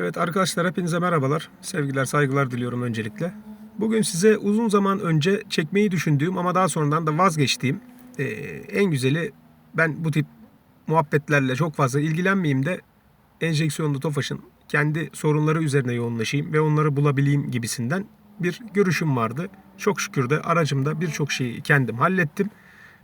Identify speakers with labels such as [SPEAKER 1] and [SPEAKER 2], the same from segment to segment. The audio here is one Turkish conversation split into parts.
[SPEAKER 1] Evet arkadaşlar hepinize merhabalar. Sevgiler, saygılar diliyorum öncelikle. Bugün size uzun zaman önce çekmeyi düşündüğüm ama daha sonradan da vazgeçtiğim eee, en güzeli ben bu tip muhabbetlerle çok fazla ilgilenmeyeyim de enjeksiyonlu Tofaş'ın kendi sorunları üzerine yoğunlaşayım ve onları bulabileyim gibisinden bir görüşüm vardı. Çok şükür de aracımda birçok şeyi kendim hallettim.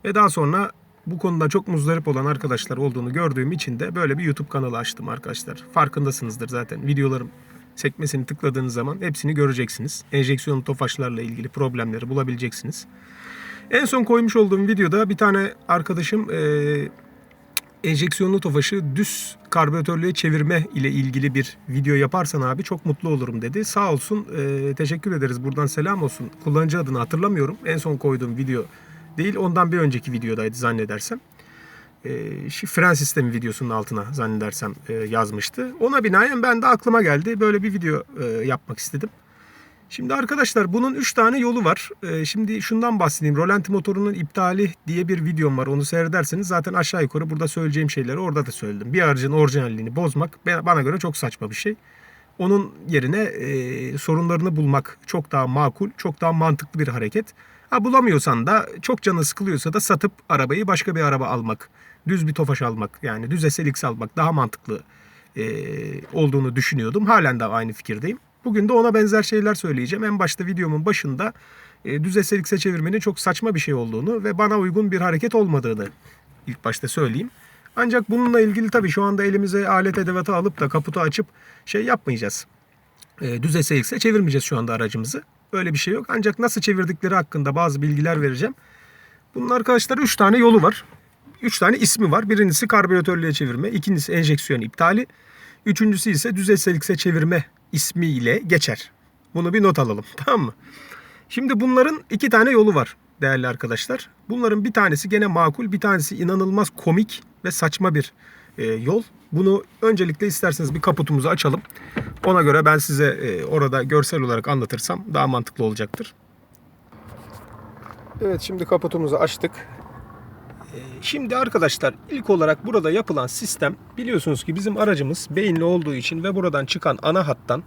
[SPEAKER 1] Ve daha sonra bu konuda çok muzdarip olan arkadaşlar olduğunu gördüğüm için de böyle bir YouTube kanalı açtım arkadaşlar. Farkındasınızdır zaten videolarım sekmesini tıkladığınız zaman hepsini göreceksiniz. Enjeksiyonlu tofaşlarla ilgili problemleri bulabileceksiniz. En son koymuş olduğum videoda bir tane arkadaşım eee enjeksiyonlu tofaşı düz karbüratörlüğe çevirme ile ilgili bir video yaparsan abi çok mutlu olurum dedi. Sağ olsun e, teşekkür ederiz buradan selam olsun. Kullanıcı adını hatırlamıyorum. En son koyduğum video değil ondan bir önceki videodaydı zannedersem. E, şu fren sistemi videosunun altına zannedersem e, yazmıştı. Ona binaen ben de aklıma geldi. Böyle bir video e, yapmak istedim. Şimdi arkadaşlar bunun 3 tane yolu var. Ee, şimdi şundan bahsedeyim. Rolanti motorunun iptali diye bir videom var. Onu seyrederseniz zaten aşağı yukarı burada söyleyeceğim şeyleri orada da söyledim. Bir aracın orijinalliğini bozmak bana göre çok saçma bir şey. Onun yerine e, sorunlarını bulmak çok daha makul, çok daha mantıklı bir hareket. Ha bulamıyorsan da çok canı sıkılıyorsa da satıp arabayı başka bir araba almak. Düz bir tofaş almak yani düz SLX almak daha mantıklı e, olduğunu düşünüyordum. Halen de aynı fikirdeyim. Bugün de ona benzer şeyler söyleyeceğim. En başta videomun başında e, düz SLX'e çevirmenin çok saçma bir şey olduğunu ve bana uygun bir hareket olmadığını ilk başta söyleyeyim. Ancak bununla ilgili tabii şu anda elimize alet edevatı alıp da kaputu açıp şey yapmayacağız. E, düz çevirmeyeceğiz şu anda aracımızı. Öyle bir şey yok. Ancak nasıl çevirdikleri hakkında bazı bilgiler vereceğim. Bunun arkadaşlar 3 tane yolu var. 3 tane ismi var. Birincisi karbüratörlüğe çevirme, ikincisi enjeksiyon iptali, üçüncüsü ise düz SLX'e çevirme ismiyle geçer. Bunu bir not alalım tamam mı? Şimdi bunların iki tane yolu var değerli arkadaşlar. Bunların bir tanesi gene makul, bir tanesi inanılmaz komik ve saçma bir e, yol. Bunu öncelikle isterseniz bir kaputumuzu açalım. Ona göre ben size e, orada görsel olarak anlatırsam daha mantıklı olacaktır. Evet şimdi kaputumuzu açtık. E, Şimdi arkadaşlar ilk olarak burada yapılan sistem biliyorsunuz ki bizim aracımız beyinli olduğu için ve buradan çıkan ana hattan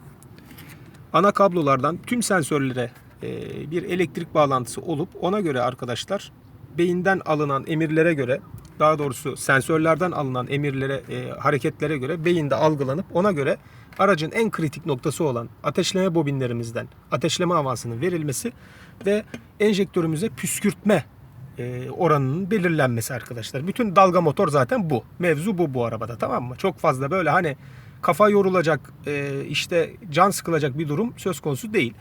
[SPEAKER 1] ana kablolardan tüm sensörlere e, bir elektrik bağlantısı olup ona göre arkadaşlar beyinden alınan emirlere göre daha doğrusu sensörlerden alınan emirlere e, hareketlere göre beyinde algılanıp ona göre aracın en kritik noktası olan ateşleme bobinlerimizden ateşleme avansının verilmesi ve enjektörümüze püskürtme e, oranının belirlenmesi arkadaşlar. Bütün dalga motor zaten bu. Mevzu bu bu arabada tamam mı? Çok fazla böyle hani kafa yorulacak e, işte can sıkılacak bir durum söz konusu değil.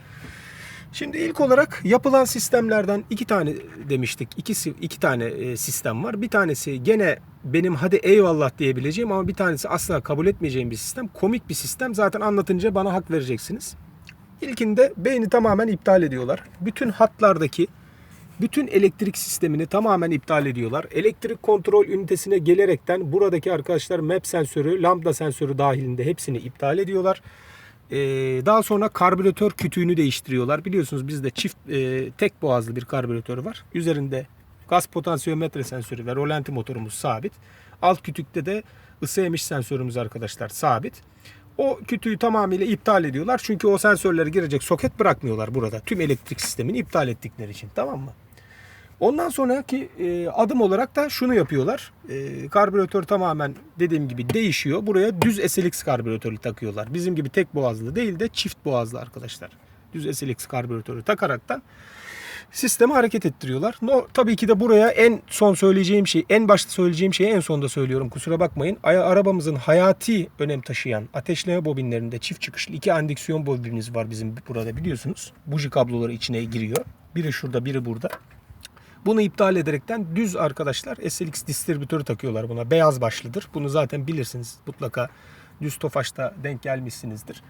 [SPEAKER 1] Şimdi ilk olarak yapılan sistemlerden iki tane demiştik. İkisi iki tane e, sistem var. Bir tanesi gene benim hadi eyvallah diyebileceğim ama bir tanesi asla kabul etmeyeceğim bir sistem. Komik bir sistem. Zaten anlatınca bana hak vereceksiniz. İlkinde beyni tamamen iptal ediyorlar. Bütün hatlardaki bütün elektrik sistemini tamamen iptal ediyorlar. Elektrik kontrol ünitesine gelerekten buradaki arkadaşlar MAP sensörü, lambda sensörü dahilinde hepsini iptal ediyorlar. Ee, daha sonra karbüratör kütüğünü değiştiriyorlar. Biliyorsunuz bizde çift e, tek boğazlı bir karbüratör var. Üzerinde gaz potansiyometre sensörü ve rolanti motorumuz sabit. Alt kütükte de ısı emiş sensörümüz arkadaşlar sabit. O kütüğü tamamıyla iptal ediyorlar. Çünkü o sensörlere girecek soket bırakmıyorlar burada. Tüm elektrik sistemini iptal ettikleri için. Tamam mı? Ondan sonraki e, adım olarak da şunu yapıyorlar. E, karbüratör tamamen dediğim gibi değişiyor. Buraya düz SLX karbüratörü takıyorlar. Bizim gibi tek boğazlı değil de çift boğazlı arkadaşlar. Düz SLX karbüratörü takaraktan sistemi hareket ettiriyorlar. No, tabii ki de buraya en son söyleyeceğim şey, en başta söyleyeceğim şeyi en sonda söylüyorum. Kusura bakmayın. Arabamızın hayati önem taşıyan ateşleme bobinlerinde çift çıkışlı iki andüksiyon bobinimiz var bizim burada biliyorsunuz. Buji kabloları içine giriyor. Biri şurada, biri burada. Bunu iptal ederekten düz arkadaşlar SLX distribütörü takıyorlar buna. Beyaz başlıdır. Bunu zaten bilirsiniz. Mutlaka düz tofaşta denk gelmişsinizdir.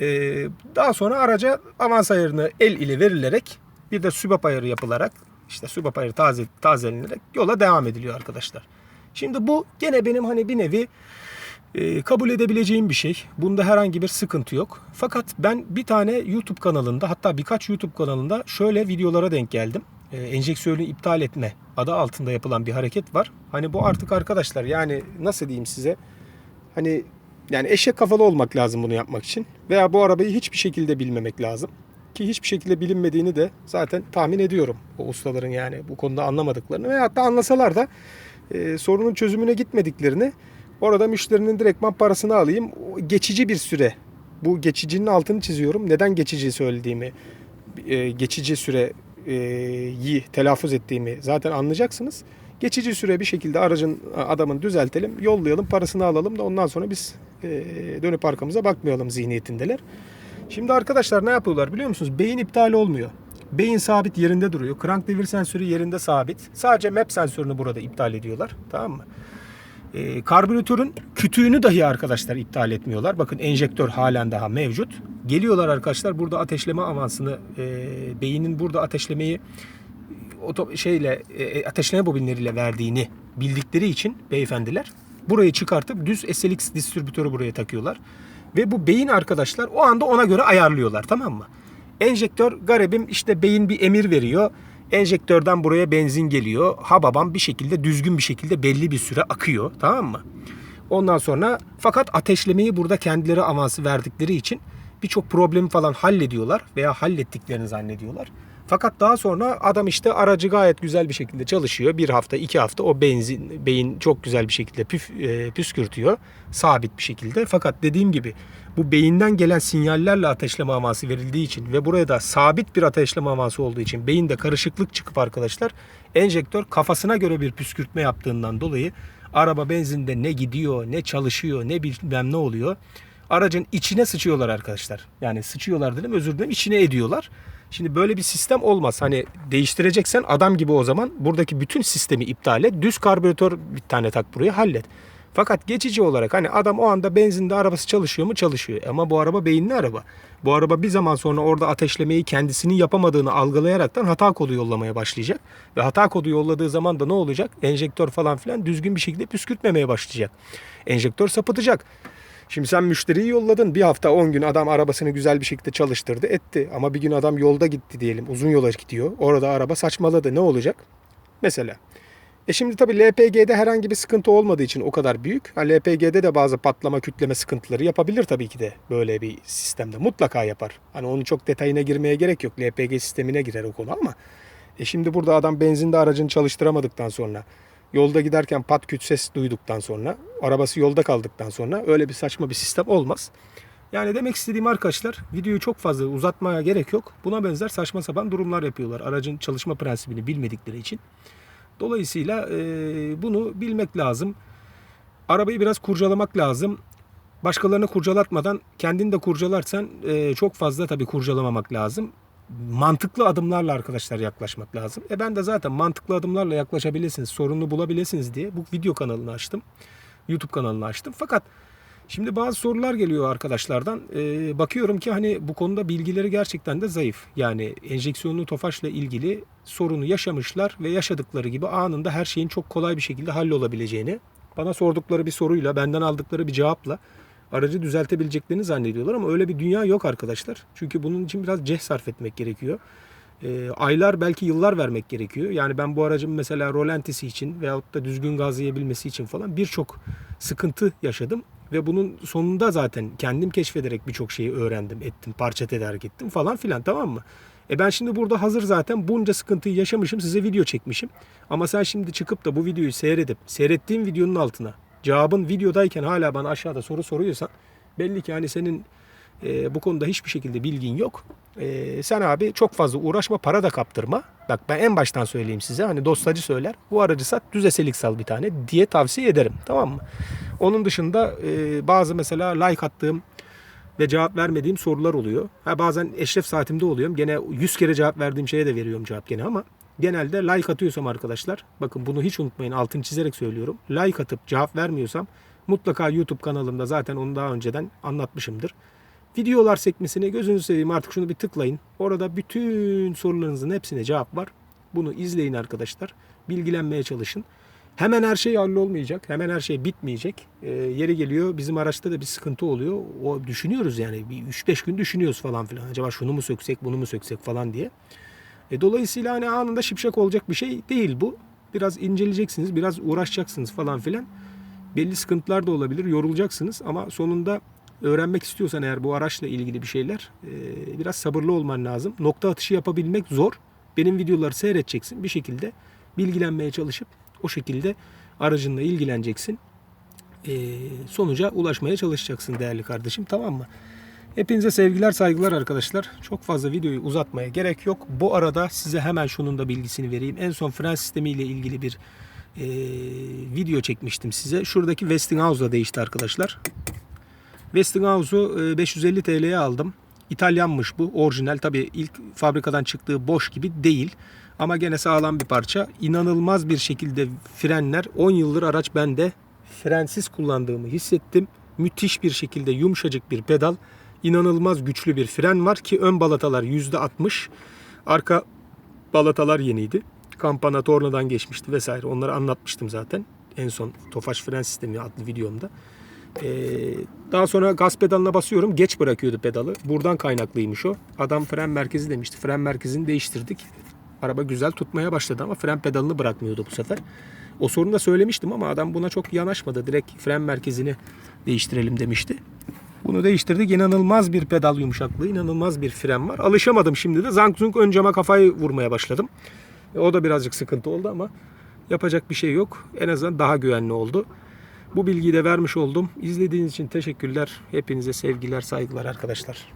[SPEAKER 1] Ee, daha sonra araca avans ayarını el ile verilerek bir de sübap ayarı yapılarak işte sübap ayarı taze, tazelenerek yola devam ediliyor arkadaşlar. Şimdi bu gene benim hani bir nevi e, kabul edebileceğim bir şey. Bunda herhangi bir sıkıntı yok. Fakat ben bir tane YouTube kanalında hatta birkaç YouTube kanalında şöyle videolara denk geldim. E, enjeksiyonu iptal etme adı altında yapılan bir hareket var. Hani bu artık arkadaşlar yani nasıl diyeyim size? Hani Yani eşek kafalı olmak lazım bunu yapmak için. Veya bu arabayı hiçbir şekilde bilmemek lazım. Ki hiçbir şekilde bilinmediğini de zaten tahmin ediyorum. O ustaların yani bu konuda anlamadıklarını. Veya hatta anlasalar da e, sorunun çözümüne gitmediklerini orada müşterinin direktman parasını alayım. Geçici bir süre. Bu geçicinin altını çiziyorum. Neden geçici söylediğimi, e, geçici süreyi telaffuz ettiğimi zaten anlayacaksınız. Geçici süre bir şekilde aracın adamın düzeltelim, yollayalım, parasını alalım da ondan sonra biz dönüp arkamıza bakmayalım zihniyetindeler. Şimdi arkadaşlar ne yapıyorlar biliyor musunuz? Beyin iptal olmuyor. Beyin sabit yerinde duruyor. Crank devir sensörü yerinde sabit. Sadece map sensörünü burada iptal ediyorlar. Tamam mı? E, karbüratörün kütüğünü dahi arkadaşlar iptal etmiyorlar. Bakın enjektör halen daha mevcut. Geliyorlar arkadaşlar burada ateşleme avansını e, beynin burada ateşlemeyi oto, şeyle e, ateşleme bobinleriyle verdiğini bildikleri için beyefendiler burayı çıkartıp düz SLX distribütörü buraya takıyorlar. Ve bu beyin arkadaşlar o anda ona göre ayarlıyorlar tamam mı? Enjektör garibim işte beyin bir emir veriyor. Enjektörden buraya benzin geliyor. Ha babam bir şekilde düzgün bir şekilde belli bir süre akıyor tamam mı? Ondan sonra fakat ateşlemeyi burada kendileri avansı verdikleri için birçok problemi falan hallediyorlar veya hallettiklerini zannediyorlar. Fakat daha sonra adam işte aracı gayet güzel bir şekilde çalışıyor. Bir hafta, iki hafta o benzin, beyin çok güzel bir şekilde püf, e, püskürtüyor. Sabit bir şekilde. Fakat dediğim gibi bu beyinden gelen sinyallerle ateşleme aması verildiği için ve buraya da sabit bir ateşleme aması olduğu için beyinde karışıklık çıkıp arkadaşlar enjektör kafasına göre bir püskürtme yaptığından dolayı araba benzinde ne gidiyor, ne çalışıyor, ne bilmem ne oluyor. Aracın içine sıçıyorlar arkadaşlar. Yani sıçıyorlar dedim özür dilerim içine ediyorlar. Şimdi böyle bir sistem olmaz. Hani değiştireceksen adam gibi o zaman buradaki bütün sistemi iptal et. Düz karbüratör bir tane tak buraya hallet. Fakat geçici olarak hani adam o anda benzinde arabası çalışıyor mu çalışıyor. Ama bu araba beyinli araba. Bu araba bir zaman sonra orada ateşlemeyi kendisinin yapamadığını algılayaraktan hata kodu yollamaya başlayacak. Ve hata kodu yolladığı zaman da ne olacak? Enjektör falan filan düzgün bir şekilde püskürtmemeye başlayacak. Enjektör sapıtacak. Şimdi sen müşteriyi yolladın. Bir hafta 10 gün adam arabasını güzel bir şekilde çalıştırdı etti. Ama bir gün adam yolda gitti diyelim. Uzun yola gidiyor. Orada araba saçmaladı. Ne olacak? Mesela. E şimdi tabii LPG'de herhangi bir sıkıntı olmadığı için o kadar büyük. Ha, LPG'de de bazı patlama kütleme sıkıntıları yapabilir tabii ki de böyle bir sistemde. Mutlaka yapar. Hani onun çok detayına girmeye gerek yok. LPG sistemine girer o konu ama. E şimdi burada adam benzinde aracını çalıştıramadıktan sonra yolda giderken pat küt ses duyduktan sonra, arabası yolda kaldıktan sonra öyle bir saçma bir sistem olmaz. Yani demek istediğim arkadaşlar videoyu çok fazla uzatmaya gerek yok. Buna benzer saçma sapan durumlar yapıyorlar. Aracın çalışma prensibini bilmedikleri için. Dolayısıyla e, bunu bilmek lazım. Arabayı biraz kurcalamak lazım. Başkalarını kurcalatmadan kendini de kurcalarsan e, çok fazla tabii kurcalamamak lazım mantıklı adımlarla arkadaşlar yaklaşmak lazım. E ben de zaten mantıklı adımlarla yaklaşabilirsiniz, sorunu bulabilirsiniz diye bu video kanalını açtım. YouTube kanalını açtım. Fakat şimdi bazı sorular geliyor arkadaşlardan. E, bakıyorum ki hani bu konuda bilgileri gerçekten de zayıf. Yani enjeksiyonlu tofaşla ilgili sorunu yaşamışlar ve yaşadıkları gibi anında her şeyin çok kolay bir şekilde hallolabileceğini bana sordukları bir soruyla, benden aldıkları bir cevapla aracı düzeltebileceklerini zannediyorlar ama öyle bir dünya yok arkadaşlar. Çünkü bunun için biraz ceh sarf etmek gerekiyor. E, aylar belki yıllar vermek gerekiyor. Yani ben bu aracın mesela rolantisi için veyahut da düzgün gazlayabilmesi için falan birçok sıkıntı yaşadım. Ve bunun sonunda zaten kendim keşfederek birçok şeyi öğrendim, ettim, parça tedarik ettim falan filan tamam mı? E ben şimdi burada hazır zaten bunca sıkıntıyı yaşamışım, size video çekmişim. Ama sen şimdi çıkıp da bu videoyu seyredip, seyrettiğim videonun altına cevabın videodayken hala bana aşağıda soru soruyorsan belli ki hani senin e, bu konuda hiçbir şekilde bilgin yok. E, sen abi çok fazla uğraşma para da kaptırma. Bak ben en baştan söyleyeyim size hani dostacı söyler bu aracı sat düz eselik sal bir tane diye tavsiye ederim tamam mı? Onun dışında e, bazı mesela like attığım ve cevap vermediğim sorular oluyor. Ha bazen eşref saatimde oluyorum. Gene 100 kere cevap verdiğim şeye de veriyorum cevap gene ama genelde like atıyorsam arkadaşlar bakın bunu hiç unutmayın altını çizerek söylüyorum. Like atıp cevap vermiyorsam mutlaka YouTube kanalımda zaten onu daha önceden anlatmışımdır. Videolar sekmesine gözünüzü seveyim artık şunu bir tıklayın. Orada bütün sorularınızın hepsine cevap var. Bunu izleyin arkadaşlar. Bilgilenmeye çalışın. Hemen her şey hallolmayacak. Hemen her şey bitmeyecek. E, yeri geliyor bizim araçta da bir sıkıntı oluyor. O düşünüyoruz yani. Bir 3-5 gün düşünüyoruz falan filan. Acaba şunu mu söksek bunu mu söksek falan diye. E, dolayısıyla hani anında şipşak olacak bir şey değil bu. Biraz inceleyeceksiniz, biraz uğraşacaksınız falan filan. belli sıkıntılar da olabilir. Yorulacaksınız ama sonunda öğrenmek istiyorsan eğer bu araçla ilgili bir şeyler e, biraz sabırlı olman lazım. Nokta atışı yapabilmek zor. Benim videoları seyredeceksin. Bir şekilde bilgilenmeye çalışıp o şekilde aracınla ilgileneceksin. E, sonuca ulaşmaya çalışacaksın değerli kardeşim tamam mı? Hepinize sevgiler saygılar arkadaşlar. Çok fazla videoyu uzatmaya gerek yok. Bu arada size hemen şunun da bilgisini vereyim. En son fren sistemi ile ilgili bir e, video çekmiştim size. Şuradaki Westinghouse da değişti arkadaşlar. Westinghouse'u e, 550 TL'ye aldım. İtalyanmış bu. Orijinal tabii ilk fabrikadan çıktığı boş gibi değil. Ama gene sağlam bir parça. İnanılmaz bir şekilde frenler. 10 yıldır araç bende frensiz kullandığımı hissettim. Müthiş bir şekilde yumuşacık bir pedal. İnanılmaz güçlü bir fren var ki ön balatalar %60. Arka balatalar yeniydi. Kampana tornadan geçmişti vesaire. Onları anlatmıştım zaten. En son Tofaş fren sistemi adlı videomda. Ee, daha sonra gaz pedalına basıyorum. Geç bırakıyordu pedalı. Buradan kaynaklıymış o. Adam fren merkezi demişti. Fren merkezini değiştirdik. Araba güzel tutmaya başladı ama fren pedalını bırakmıyordu bu sefer. O sorunu da söylemiştim ama adam buna çok yanaşmadı. Direkt fren merkezini değiştirelim demişti. Bunu değiştirdik. İnanılmaz bir pedal yumuşaklığı, inanılmaz bir fren var. Alışamadım şimdi de. Zank zunk ön cama kafayı vurmaya başladım. E, O da birazcık sıkıntı oldu ama yapacak bir şey yok. En azından daha güvenli oldu. Bu bilgiyi de vermiş oldum. İzlediğiniz için teşekkürler. Hepinize sevgiler, saygılar arkadaşlar.